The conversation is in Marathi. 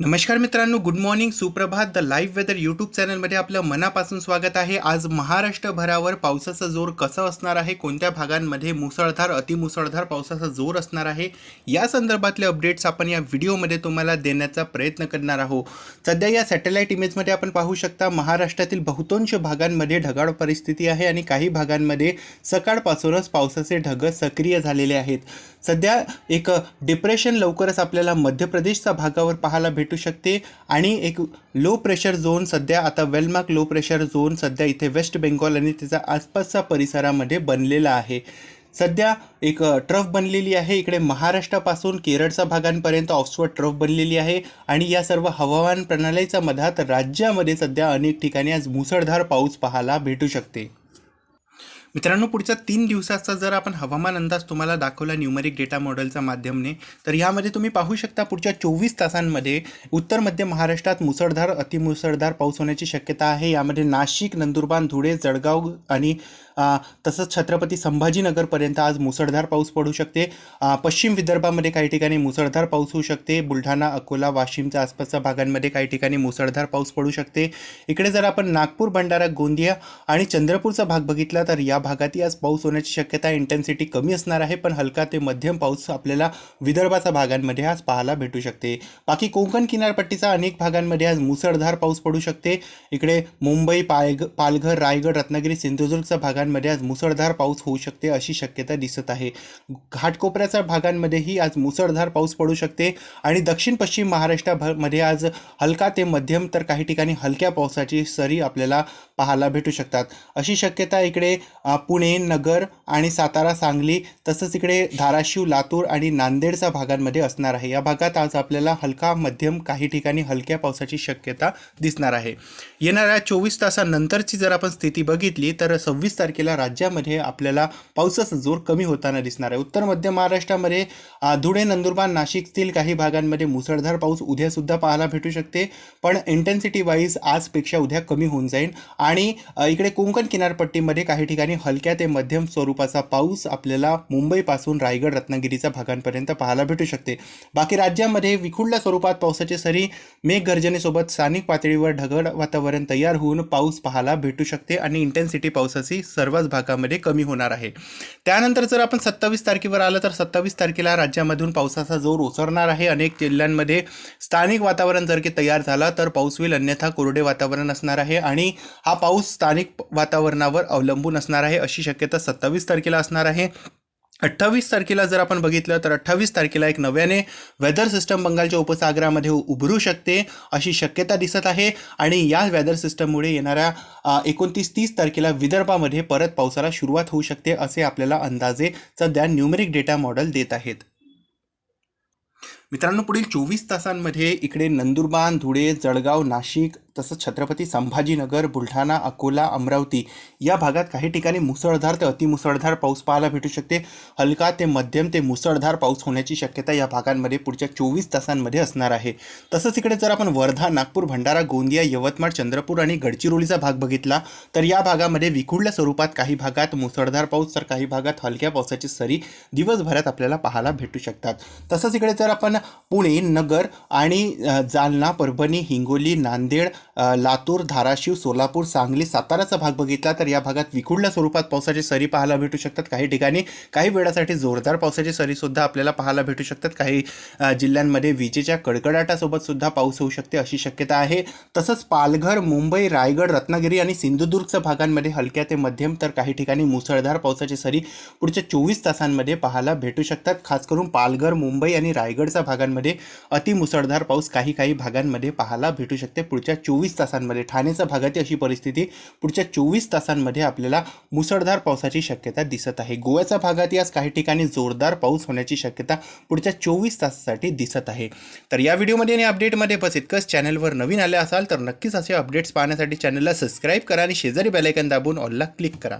नमस्कार मित्रांनो गुड मॉर्निंग सुप्रभात. द लाईव्ह वेदर यूट्यूब चॅनलमध्ये आपलं मनापासून स्वागत आहे. आज महाराष्ट्रभरावर पावसाचा जोर कसा असणार आहे? कोणत्या भागांमध्ये मुसळधार अतिमुसळधार पावसाचा जोर असणार आहे? या संदर्भातले अपडेट्स आपण या व्हिडिओमध्ये तुम्हाला देण्याचा प्रयत्न करणार आहोत. सध्या या सॅटेलाईट इमेजमध्ये आपण पाहू शकता महाराष्ट्रातील बहुतांश भागांमध्ये ढगाळ परिस्थिती आहे आणि काही भागांमध्ये सकाळपासूनच पावसाचे ढग सक्रिय झालेले आहेत. सध्या एक डिप्रेशन लवकरच आपल्याला मध्य प्रदेशच्या भागावर पाहायला भेटू शकते. आणि एक लो प्रेशर झोन सध्या आता वेलमार्क लो प्रेशर झोन सध्या इथे वेस्ट बेंगॉल आणि त्याच्या आसपासच्या परिसरामध्ये बनलेला आहे. सध्या एक ट्रफ बनलेली आहे. इकडे महाराष्ट्रापासून केरळच्या भागांपर्यंत ऑक्सफर्ड ट्रफ बनलेली आहे. आणि या सर्व हवामान प्रणालीच्या मधात राज्यामध्ये सध्या अनेक ठिकाणी आज मुसळधार पाऊस पाहायला भेटू शकते. मित्रांनो पुढच्या तीन दिवसाचा जर आपण हवामान अंदाज तुम्हाला दाखवला न्यूमरिक डेटा मॉडेलच्या माध्यमाने तर यामध्ये तुम्ही पाहू शकता पुढच्या चोवीस तासांमध्ये उत्तर मध्य महाराष्ट्रात मुसळधार अतिमुसळधार पाऊस होण्याची शक्यता आहे. यामध्ये नाशिक नंदुरबार धुळे जळगाव आणि तसंच छत्रपती संभाजीनगरपर्यंत आज मुसळधार पाऊस पडू शकते. पश्चिम विदर्भामध्ये काही ठिकाणी मुसळधार पाऊस होऊ शकते. बुलढाणा अकोला वाशिमच्या आसपासच्या भागांमध्ये काही ठिकाणी मुसळधार पाऊस पडू शकते. इकडे जर आपण नागपूर भंडारा गोंदिया आणि चंद्रपूरचा भाग बघितला तर या भागातही आज पाऊस होण्याची शक्यता इंटेन्सिटी कमी असणार आहे. पण हलका ते मध्यम पाऊस आपल्याला विदर्भाच्या भागांमध्ये आज पाहायला भेटू शकते. बाकी कोकण किनारपट्टीचा अनेक भागांमध्ये आज मुसळधार पाऊस पडू शकते. इकडे मुंबई पायग पालघर रायगड रत्नागिरी सिंधुदुर्गचा भागांमध्ये आज मुसळधार पाऊस होऊ शकते अशी शक्यता दिसत आहे. घाटकोपऱ्याच्या भागांमध्येही आज मुसळधार पाऊस पडू शकते आणि दक्षिण पश्चिम महाराष्ट्रामध्ये आज हलका ते मध्यम तर काही ठिकाणी हलक्या पावसाची सरी आपल्याला पाहायला भेटू शकतात. अशी शक्यता इकडे पुणे नगर आणि सातारा सांगली तसंच इकडे धाराशिव लातूर आणि नांदेडच्या भागांमध्ये असणार आहे. या भागात आज आपल्याला हलका मध्यम काही ठिकाणी हलक्या पावसाची शक्यता दिसणार आहे. येणाऱ्या चोवीस तासानंतरची जर आपण स्थिती बघितली तर सव्वीस तारखेला राज्यामध्ये आपल्याला पावसाचा जोर कमी होताना दिसणार आहे. उत्तर मध्य महाराष्ट्रामध्ये धुळे नंदुरबार नाशिकतील काही भागांमध्ये मुसळधार पाऊस उद्यासुद्धा पाहायला भेटू शकते. पण इंटेन्सिटी वाईज आजपेक्षा उद्या कमी होऊन जाईल. आणि इकडे कोकण किनारपट्टीमध्ये काही ठिकाणी हलक्या ते मध्यम स्वरूपाचा पाऊस आपल्याला मुंबईपासून रायगड रत्नागिरीच्या भागांपर्यंत पाहायला भेटू शकते. बाकी राज्यामध्ये विखुरल्या स्वरूपात पावसाची सरी मेघगर्जनेसोबत स्थानिक पातळीवर ढगड वातावरण तयार होऊन पाऊस पाहायला भेटू शकते आणि इंटेन्सिटी पावसाची सर्वच भागामध्ये कमी होणार आहे. त्यानंतर जर आपण सत्तावीस तारखेवर आलं तर सत्तावीस तारखेला राज्यामधून पावसाचा जोर ओसरणार आहे. अनेक जिल्ह्यांमध्ये स्थानिक वातावरण जर की तयार झाला तर पाऊस होईल अन्यथा कोरडे वातावरण असणार आहे आणि हा पाऊस स्थानिक वातावरणावर अवलंबून असणार आहे अशी शक्यता सत्तावीस तारखेला असणार आहे. अठ्ठावीस तारखेला जर आपण बघितलं तर अठ्ठावीस तारखेला एक नव्याने वेदर सिस्टम बंगालच्या उपसागरामध्ये उभरू शकते अशी शक्यता दिसत आहे. आणि या वेदर सिस्टममुळे येणाऱ्या एकोणतीस तीस तारखेला विदर्भामध्ये परत पावसाला सुरुवात होऊ शकते असे आपल्याला अंदाजे सध्या न्यूमेरिक डेटा मॉडेल देत आहेत. मित्रांनो पुढील चोवीस तासांमध्ये इकडे नंदुरबार धुळे जळगाव नाशिक तसंच छत्रपती संभाजीनगर बुलढाणा अकोला अमरावती या भागात काही ठिकाणी मुसळधार ते अतिमुसळधार पाऊस पाहायला भेटू शकते. हलका ते मध्यम ते मुसळधार पाऊस होण्याची शक्यता या भागांमध्ये पुढच्या चोवीस तासांमध्ये असणार आहे. तसंच इकडे जर आपण वर्धा नागपूर भंडारा गोंदिया यवतमाळ चंद्रपूर आणि गडचिरोलीचा भाग बघितला तर या भागामध्ये विखुरल्या स्वरूपात काही भागात मुसळधार पाऊस तर काही भागात हलक्या पावसाची सरी दिवसभरात आपल्याला पाहायला भेटू शकतात. तसंच इकडे जर आपण पुणे नगर आणि जालना परभणी हिंगोली नांदेड लातूर धाराशिव सोलापूर सांगली साताराचा भाग बघितला तर या भागात विखुडल्या स्वरूपात पावसाची सरी पाहायला भेटू शकतात. काही ठिकाणी काही वेळासाठी जोरदार पावसाची सरीसुद्धा आपल्याला पाहायला भेटू शकतात. काही जिल्ह्यांमध्ये विजेच्या कडकडाटासोबत सुद्धा पाऊस होऊ शकते अशी शक्यता आहे. तसंच पालघर मुंबई रायगड रत्नागिरी आणि सिंधुदुर्गच्या भागांमध्ये हलक्या ते मध्यम तर काही ठिकाणी मुसळधार पावसाची सरी पुढच्या चोवीस तासांमध्ये पाहायला भेटू शकतात. खास करून पालघर मुंबई आणि रायगडच्या भागांमध्ये अतिमुसळधार पाऊस काही काही भागांमध्ये पाहायला भेटू शकते. पुढच्या चोवीस तासांमध्ये. ठाण्याच्या भागाची अशी परिस्थिती पुढच्या चोवीस तासांमध्ये आपल्याला मुसळधार पावसाची शक्यता दिसत आहे. गोव्याच्या भागात आज काही ठिकाणी जोरदार पाऊस होण्याची शक्यता पुढच्या चोवीस तासासाठी दिसत आहे. तर या व्हिडिओमध्ये आणि अपडेटमध्ये बस इतकंच चॅनलवर नवीन आले असाल तर नक्कीच असे अपडेट्स पाहण्यासाठी चॅनलला सबस्क्राईब करा आणि शेजारी बेलायकन दाबून ऑलला क्लिक करा.